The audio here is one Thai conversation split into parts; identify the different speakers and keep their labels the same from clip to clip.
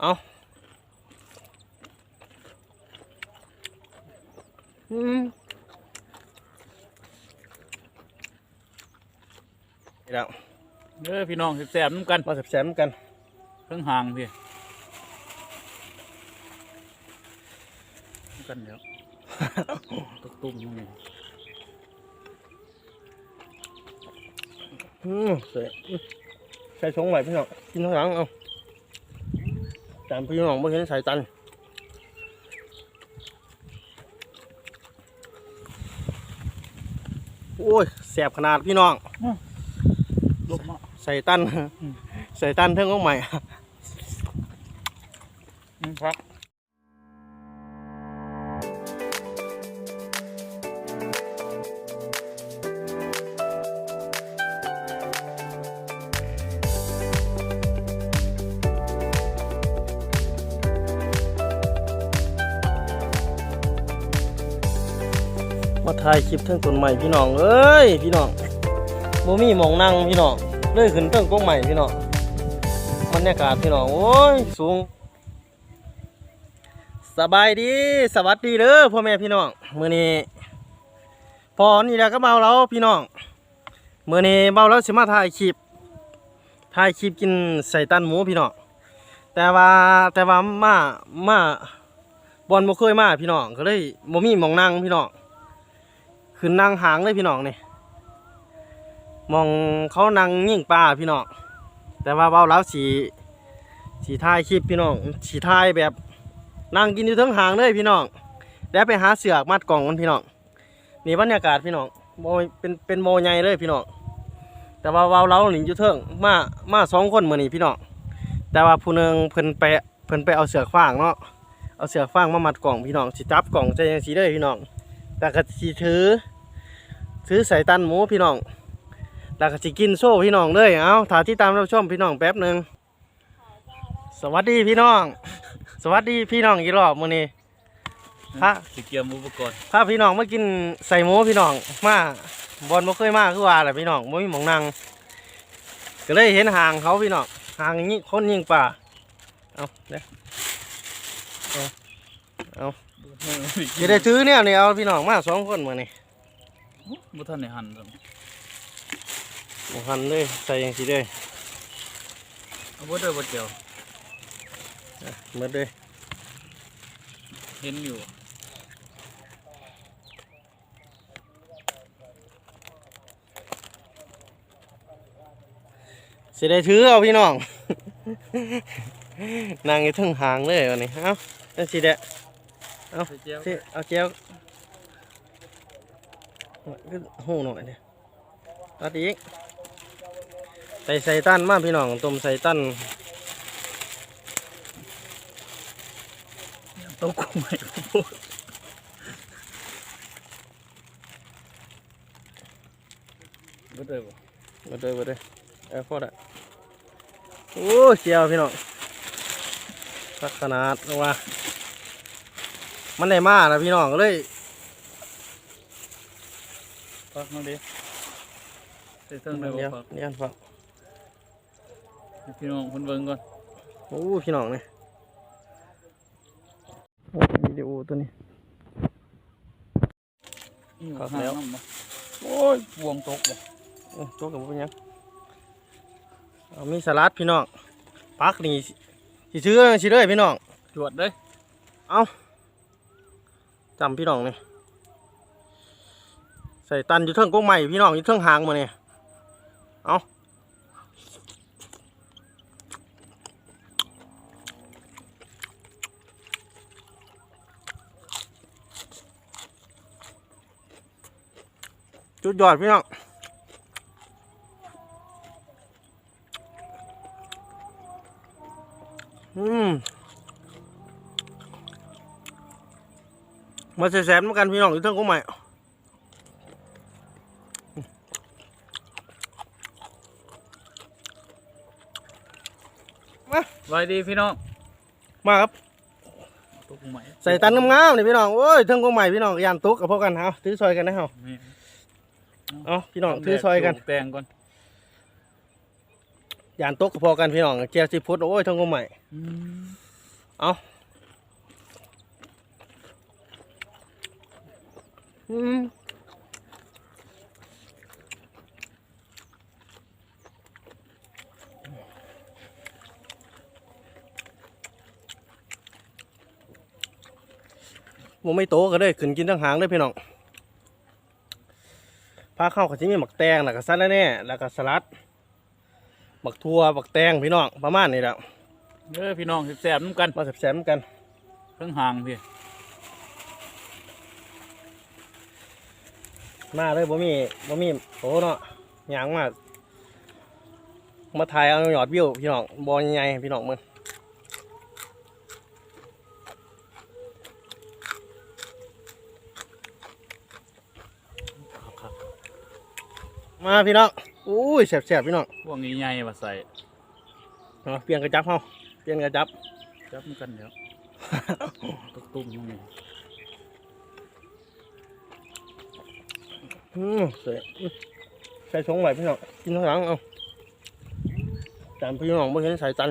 Speaker 1: เอาอืมนี่แล้ว
Speaker 2: เด้อพี่น้องแซ่บๆน้ำกัน
Speaker 1: มาแซมๆกัน
Speaker 2: เครื่องห่างพี่น้ำกันเดี๋ยวตุกตุ้มๆนี่
Speaker 1: อืมเสร็จใส่ชงไว้พี่น้องกินทั้งหลังเอา จานพี่น้องไม่เห็นใส่ตันโอ้ยแสบขนาดพี่น้อง
Speaker 2: ลบมา
Speaker 1: ใส่ตัน
Speaker 2: อืม
Speaker 1: ใส่ตันเท่งของใหม่
Speaker 2: อืมพัก
Speaker 1: มาถ่ายคลิปเท่งต้นใหม่พี่น้องเอ้ยพี่น้องบ่มีหมองนั่งพี่น้องเลยขึ้นเท่งกงใหม่พี่น้องบรรยากาศพี่น้องโอ้ยสูง สบายดีสวัสดีเด้อพ่อแม่พี่น้องมื้อนี้พอนี่แหละก็เบาแล้วพี่น้องมื้อนี้เบาแล้วสิมาถ่ายคลิปถ่ายคลิปกินใส่ตันหมูพี่น้องแต่ว่าแต่ว่ามามาบอลบ่เคยมาพี่น้องก็เลยบ่มีหมองนั่งพี่น้อง ขึ้นนั่งหางเลยพี่น้องนี่มองเขานั่งยิ่งปลาพี่น้องแต่ว่าเบาแล้วสีสีท้ายคลิปพี่น้องสีท้ายแบบนั่งกินอยู่ทั้งหางเลยพี่น้องแล้วไปหาเสือกมัดกล่องกันพี่น้องนี่บรรยากาศพี่น้องโมเป็นเป็นโมใหญ่เลยพี่น้องแต่ว่าเบาเราหนิอยู่เทิงมามาสองคนเหมือนนี่พี่น้องแต่ว่าผู้หนึงเพิ่นไปเพิ่นไปเอาเสือกฟางเนาะเอาเสือกฟางมามัดกล่องพี่น้องสิจับกล่องใจยังสีเลยพี่น้องแล้วก็สิถือ ถือใส่ตันหมูพี่น้องแล้วก็สิกินโซ่พี่น้องเลยเอาถ่ายที่ตามเราชมพี่น้องแป๊บหนึ่งสวัสดีพี่น้อง สวัสดีพี่น้องกี่รอบมื้อนี้พระ
Speaker 2: สิเกียมอุปกรณ์
Speaker 1: พาพี่น้องมากินใส่หมูพี่น้องมาบอลบ่เคยมาคือว่าแหละพี่น้องบ่มีหมองนั่งก็เลยเห็นห่างเขาพี่น้องห่างนี้คนยิงป่าเอาเด้อจะได้ถือเนี่ยนี่เอาพี่น้องมาสองคนมื้อนี้
Speaker 2: บ่ทันได้หั่นซ้
Speaker 1: หมูหันเลยใส่ยังสีเลยำ
Speaker 2: เอาบ่เด้อบ่เจียว
Speaker 1: หมดเลย
Speaker 2: เห็นอยู่
Speaker 1: สิได้ถือเอาพี่น้อง นางอยู่ทึงหางเลยวันนี้ เอาจังสิเดะ
Speaker 2: ใส่เจียว
Speaker 1: สิเอาเจียว ก็หูหน่อยเดียวตัดอีกใส่ใส่ตันมาพี่น้องต้มใส่ตัน
Speaker 2: ตกใหม่โพดบ่เด้อบ่
Speaker 1: มาเลยมาเลยเอาพอละโอ้เจียวพี่น้องสักขนาดว่ามันได้มาแล้วพี่น้องก็เลย
Speaker 2: พักมาดิใส่เทิงได้บ่
Speaker 1: เดี๋ยว
Speaker 2: พัก
Speaker 1: เดี๋ยวฟัง
Speaker 2: ให้พี่น้องเพิ่นเบิ่งก่อน
Speaker 1: โอ้พี่น้องนี่โอ้วิดีโอตัวนี้ครับ
Speaker 2: หา
Speaker 1: แล้ว
Speaker 2: น้ำบ่
Speaker 1: โอ้ยว
Speaker 2: งตกบ่
Speaker 1: โอ้ตัวกับเป็นหยังเอามีสลัดพี่น้องพักนี่สิซื้อสิเลยพี่น้อง
Speaker 2: จวดเด้อ
Speaker 1: จำพี่น้องนี่ ใส่ตันอยู่เทิงก้งใหม่พี่น้องอยู่เทิงหางมาเนี่ยเอาจุดยอดพี่น้องอืมมาแสบๆเหมือนกันพี่น้องอยู่เทั้งกุ้งใหม่
Speaker 2: ไว้ดีพี่น้อง
Speaker 1: มาครับ
Speaker 2: ตกใหม่
Speaker 1: ใส่ตันงามๆนี่พี่น้องโอ้ยเทั้งกุ้งใหม่พี่น้องยานตุกกับพวกกันเอาถือซอยกันนะเฮา
Speaker 2: นี่
Speaker 1: เอาพี่น้องถือซอยกัน
Speaker 2: ปลูแตงก่อน
Speaker 1: ยานตุกกับพอกันพี่น้องเจียวสิพุทธโอ้ยเทั้งกุ้งใหม่
Speaker 2: อืม
Speaker 1: เอาอืม มันไม่โตก็ได้ขึ้นกินทั้งหางเลยพี่น้องพาเข้ากับที่มีหมักแตงแล้วก็ซัดแน่ๆแล้วก็สลัดหมักทั่วหมักแตงพี่น้องประมาณนี้แหละ
Speaker 2: เด้อพี่น้องแซ่บๆน้ำกัน
Speaker 1: มาแซมๆกัน
Speaker 2: เพิ่งห่างพี่
Speaker 1: มาเลยบ่มีบ่มีโตเนาะหยางมามาถ่ายเอาหยอดวิวพี่น้องบอใหญ่ๆพี่น้องมึง มาพี่น้องอุ้ยแสบๆพี่น้อง
Speaker 2: พวกนี้ใหญ่มาใส่
Speaker 1: เอาเปลี่ยนกระจับเฮาเปลี่ยนกระจับ
Speaker 2: จับมันกันเดี๋ยวตกตุ้มตรงนี้
Speaker 1: อืมสวยอื้อใส่ชงไว้พี่น้องกินข้างหลังเอาจานพี่น้องบ่เห็นใส่จัน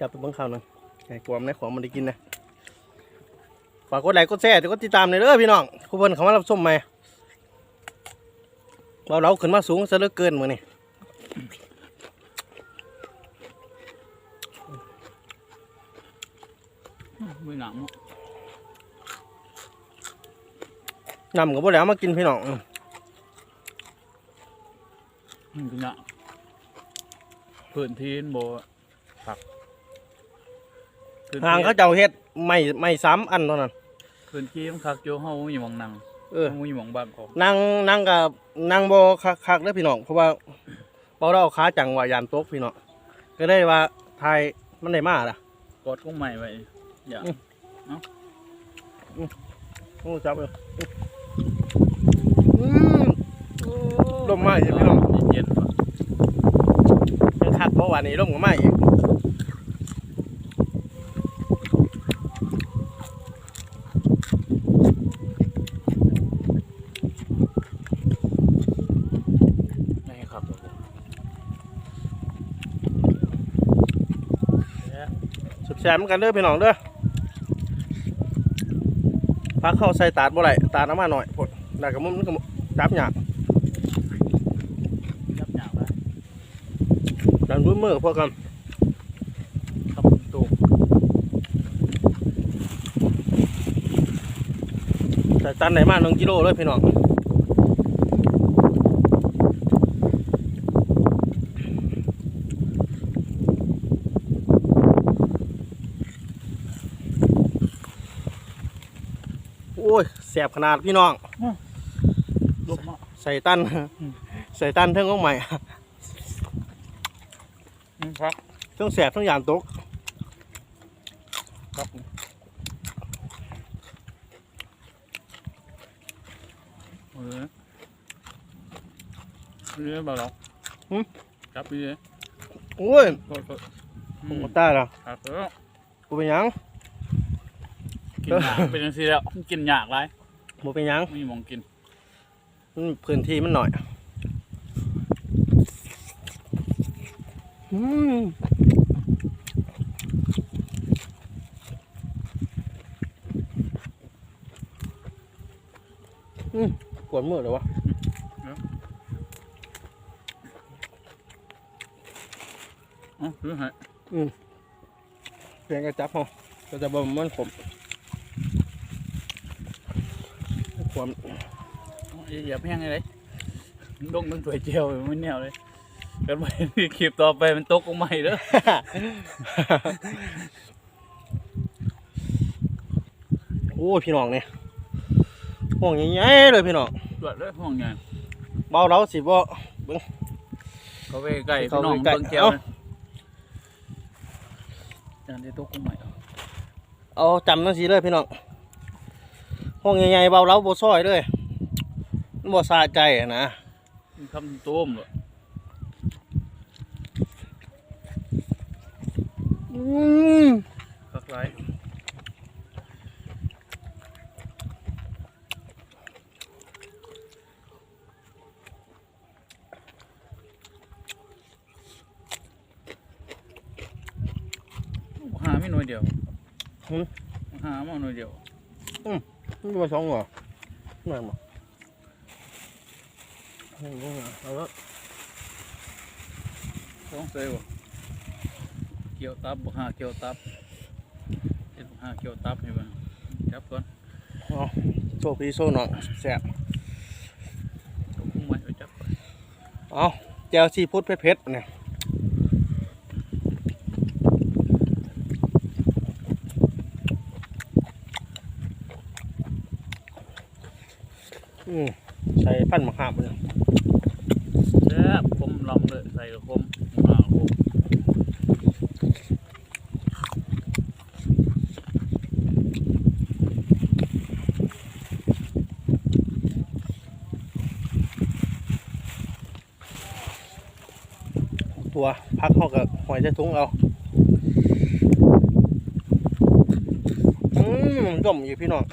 Speaker 1: จับไปเบิ่งข้าวหนึงไอ้กวามในของมันได้กินนะ ฝากกดไลค์กดแชร์กดติดตามหน่อยเด้อพี่น้องผู้เพิ่นเข้ามารับชมใหม่เราเราขึ้นมาสูงซะเหลือเกินมื้อนี้
Speaker 2: มือหนังเนาะ
Speaker 1: นำกับบ่แล้วมากินพี่น้องอืม
Speaker 2: อืมคือหนังพื้นที่โบผัก พื้น
Speaker 1: ทาง
Speaker 2: ที่
Speaker 1: เขาเจ้าเฮ็ดไม่ไม่ซ้ำอันเท่านั้น
Speaker 2: พื้นที่มันคักโยเฮามีหมองนั่ง
Speaker 1: เออ
Speaker 2: เฮามีหมองบางของ
Speaker 1: นั่งนั่งกับนั่งบ่คักคักเด้อพี่น้องเพราะว่าเปาเราเอาขาจังว่ายานตกพี่น้องก็ได้ว่าทายมันได้มาล่ะ
Speaker 2: กดกุ้งใหม่ไว้อย่า
Speaker 1: อืมโอ้จับเลยอืมลมมาอีกพี่น้อง
Speaker 2: เย็นๆว่ะ
Speaker 1: ยังคักเพราะว่านี้ลมก็มาอีก
Speaker 2: นี่ครับ
Speaker 1: สุด แซมกันเด้อพี่น้องเด้อพักเข้าใส่ตาดบ่ไหลตาดน้ำมาหน่อยพดแล้วก็มุมมันก็จับหยาก
Speaker 2: ยับหยาบแล้ว
Speaker 1: ดันด้วยมือพวกกัน
Speaker 2: ครับตูก
Speaker 1: ใส่ตันไหนมาหนึ่งกิโลเลยพี่น้อง อ้ยแสบขนาดพี่น้อง
Speaker 2: ลูกมะ
Speaker 1: ใส่ตันใส่ตันเท่งของใหม่
Speaker 2: อืมครับ
Speaker 1: เท่งแสบเท่งยานตก
Speaker 2: ครับผมเออเรื่องเปล่าหรอจับไปเลย
Speaker 1: โอ้ย
Speaker 2: ก็ก็
Speaker 1: ผมก็ตายแล้ว
Speaker 2: ครับเออ
Speaker 1: กูเป็นหยัง
Speaker 2: กินหยากเป็นยังไงแล้วกินหยากไร
Speaker 1: กูเป็นหยัง
Speaker 2: ไม่มีหมองกิน
Speaker 1: มันพื้นที่มันหน่อยอืมอืมปวดมือเลยวะ
Speaker 2: อ๋อคือไง
Speaker 1: เพียงกระจับเขาก็จะบ่มันผม ความ
Speaker 2: อย่าเพี้ยงอะไรดงตั้งถ้วยเจียวไม่แน่วเลยกันไปคลิปต่อไปมันตกลงใหม่เด้อ
Speaker 1: โอ้ยพี่น้องเนี่ยห่วงใหญ่ๆเลยพี่น้อง
Speaker 2: ตรวจเลยห้องไง
Speaker 1: เบาเราสิบ่
Speaker 2: เขาไปใกล้
Speaker 1: เขา
Speaker 2: พี่น้อง
Speaker 1: ไปใกล้
Speaker 2: เบิ่งแก้ว
Speaker 1: เอ้า
Speaker 2: นะจานที่ตกลงใหม่เอา
Speaker 1: เอาจำนั่นสิเลยพี่น้อง ห้องใหญ่ๆเบาเล้าบ่ซอยด้วยบ่สาใจนะ
Speaker 2: ทำต้มเลยอื
Speaker 1: ม
Speaker 2: คักไร
Speaker 1: หา
Speaker 2: ไม่น้อยเดียว
Speaker 1: หา
Speaker 2: ไม่น้อยเดียวอืม
Speaker 1: นี่มาสองเหรอแม่นบ่เอาเอาละ
Speaker 2: ต้องเซลเกี่ยวตับบ่หาเกี่ยวตับเฮ็ดบ่หาเกี่ยวตับให้เบิ่งจับก่อน
Speaker 1: โชคพี่โซ่น้องแซ่บ
Speaker 2: ตกลงไว้เอาจับก่อน
Speaker 1: เอาแจวซีฟู้ดเผ็ดๆเนี่ยอืมใส่พันมะขามเลย
Speaker 2: แซ่บคมลำเลยใส่กับคมหาคม
Speaker 1: ตัวพักเขากับหอยใส่ถุงเอาอืมร่มอยู่พี่น้อง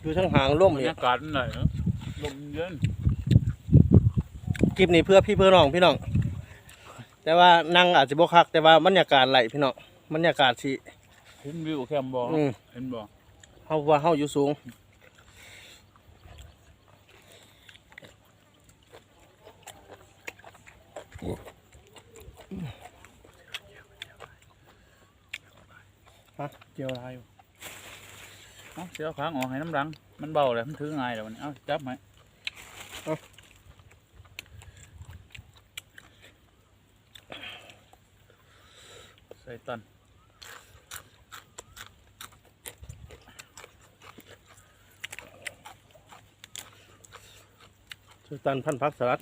Speaker 1: อยู่ทั้งหางร่ม
Speaker 2: บรร
Speaker 1: อยู่
Speaker 2: ยากาศมันไหนเนาะลมเย็น
Speaker 1: คลิปนี้เพื่อพี่เพื่อน้องพี่น้อง แต่ว่านั่งอาจจะบ่คัก แต่ว่าบรรยากาศไหลพี่น้องบรรยากาศสิ
Speaker 2: เห็นวิวแคมบ่
Speaker 1: อืม
Speaker 2: เห็นบ่
Speaker 1: เฮาว่าเฮาอยู่สูง
Speaker 2: จียวลายอยู่เอาเสียวขางออกให้น้ำรัง มันเบาเลยมันถือง่ายแล้ววันนี้เอาจับไหมใส่ตัน
Speaker 1: สุตันพันพักสลัด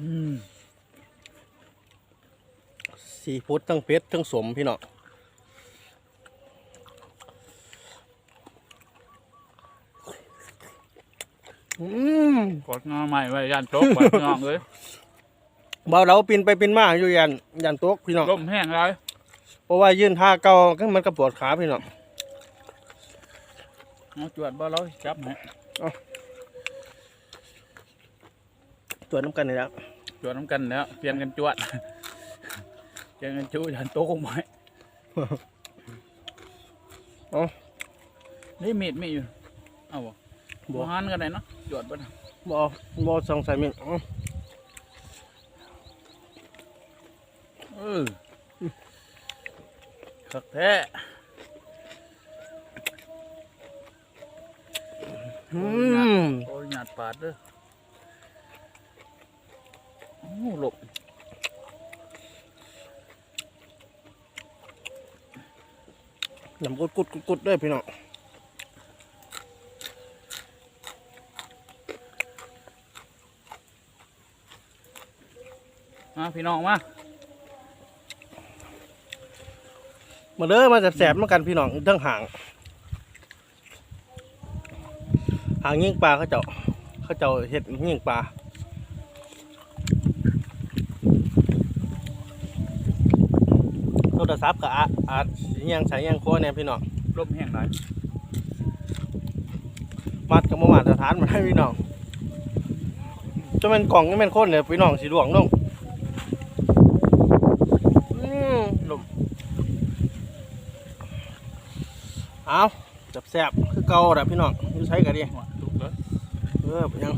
Speaker 2: อืม
Speaker 1: ซีฟู้ดทั้งเผ็ดทั้งสมพี่น้องอืม
Speaker 2: กดงาใหม่ไว้ยันโต๊ะไว้พี่น้องเลย
Speaker 1: เบาเราปินไปปินมาอยู่ยันยันโต๊ะพี่น้อง
Speaker 2: ลมแห้งเลย
Speaker 1: เพราะว่ายื่นท่าเก่าก็มันก็ปวดขาพี่น้อง
Speaker 2: เอาจวดบ่เราจับไหม
Speaker 1: ตัวน้ำกันนี่แหล้ว
Speaker 2: จวดน้ำกันแล้วเปลี่ยนกันจวด เปลี่ยนกันจูยันโต๊ะคงไว้นี่มีดมีอยู่เอาบ่บ่หันกันได้เนาะจวดบ่นะ
Speaker 1: บอบอสองสายมินอื้อ
Speaker 2: เออคักแท้
Speaker 1: อืม
Speaker 2: โอ้ยหยาดปาดเด้อ
Speaker 1: กุดกุดกุดกุดเด้วยพี่น้อง
Speaker 2: มาพี่น้องมา
Speaker 1: มาเด้อมาแสบๆมากันพี่น้องเทั้งหางหางยิงปลาเขาเจ้าเขาเจ้าเห็ดยิงปลาโท รศัพท์กับอาจอาจสิยังใช้ยังโค้เนี่ยพี่น้อง
Speaker 2: ลมแห้งหลาย
Speaker 1: มัดกับมามาตรฐานมาให้พี่น้องจะเป็นกล่องนี่เป็นคนเนี่ยพี่น้องสีหลวงน้องอืมลมเอาจับแสบคือเก่าแหละพี่น้องอยู่ใช้กันดิ
Speaker 2: หัวลุกเลย
Speaker 1: เออเป็นยัง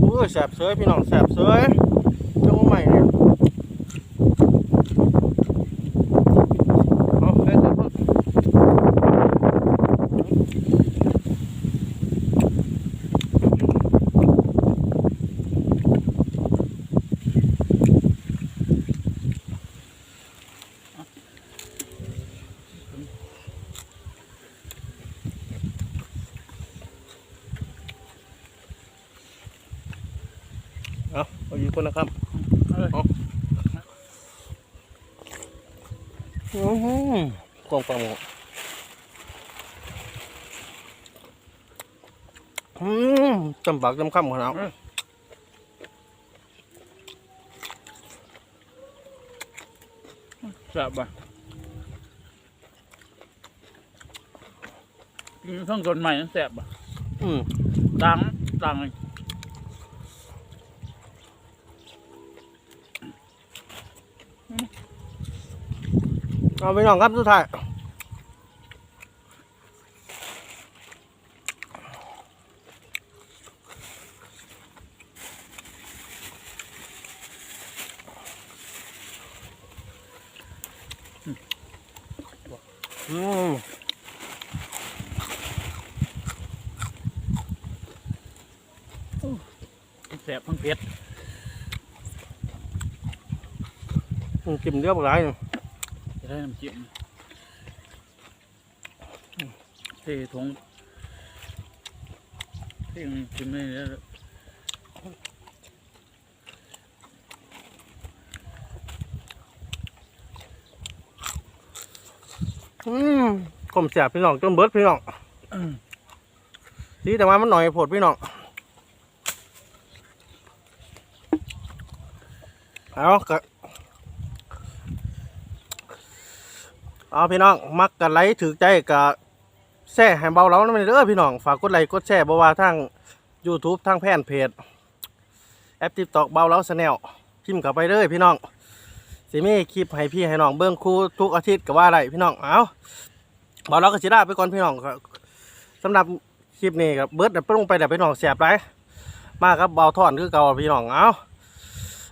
Speaker 1: โอ้โห แสบเสยพี่น้องแสบเสยเจ้าใหม่เนี่ยเอาเล่นเถอะ เอาอีกคนนะครับ
Speaker 2: เอ้ย
Speaker 1: อือหือกวางปังหมดอืมจำปากจำคำขนาด
Speaker 2: แซ่บป่ะกินข้างต้นใหม่นั่นแซ่บป่ะ
Speaker 1: อืม
Speaker 2: ต่างต่างเลย
Speaker 1: เอาไปน้องครับสุดท้ายอืม
Speaker 2: แซ่บทั้งเผ็ด
Speaker 1: จิ้ม เรียบร้อย
Speaker 2: จะได้น้ำจิ้มเทถุงเทกินไม่ได้แล้ว
Speaker 1: อืมกลมเสียบพี่น้องจนเบิดพี่น้อง
Speaker 2: อืม
Speaker 1: ดีแต่ว่ามันหน่อยโผดพี่น้องเอากะ เอาพี่น้องมักกันไลค์ถือใจกับแช่ให้เบาเรานั่นเด้อพี่น้องฝากกดไลค์กดแชร์บ่ว่าทาง YouTube ทางแพนเพจแอปติ๊กตอกเบาเราสแนลพิมพ์เข้าไปเลยพี่น้องสิมีคลิปให้พี่ให้น้องเบิ่งครูทุกอาทิตย์ก็ว่าไรพี่น้องเอาเบาเราก็สิลาไปก่อนพี่น้องครับสำหรับคลิปนี้ครับเบิร์ดเดี๋ยวไปลงไปเดี๋ยวไปน้องแสบไรมากครับเบาท่อนคือเก่าพี่น้องเอา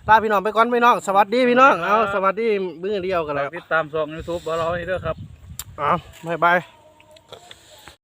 Speaker 1: ลาพี่น้องไปก่อนพี่น้องสวัสดีพี่น้องเอาสวัสดีมือเดียวกันแล้ว
Speaker 2: ติดตามช่องยูทูบบ่าวเราให้ด้วยครับ
Speaker 1: เอาบายบาย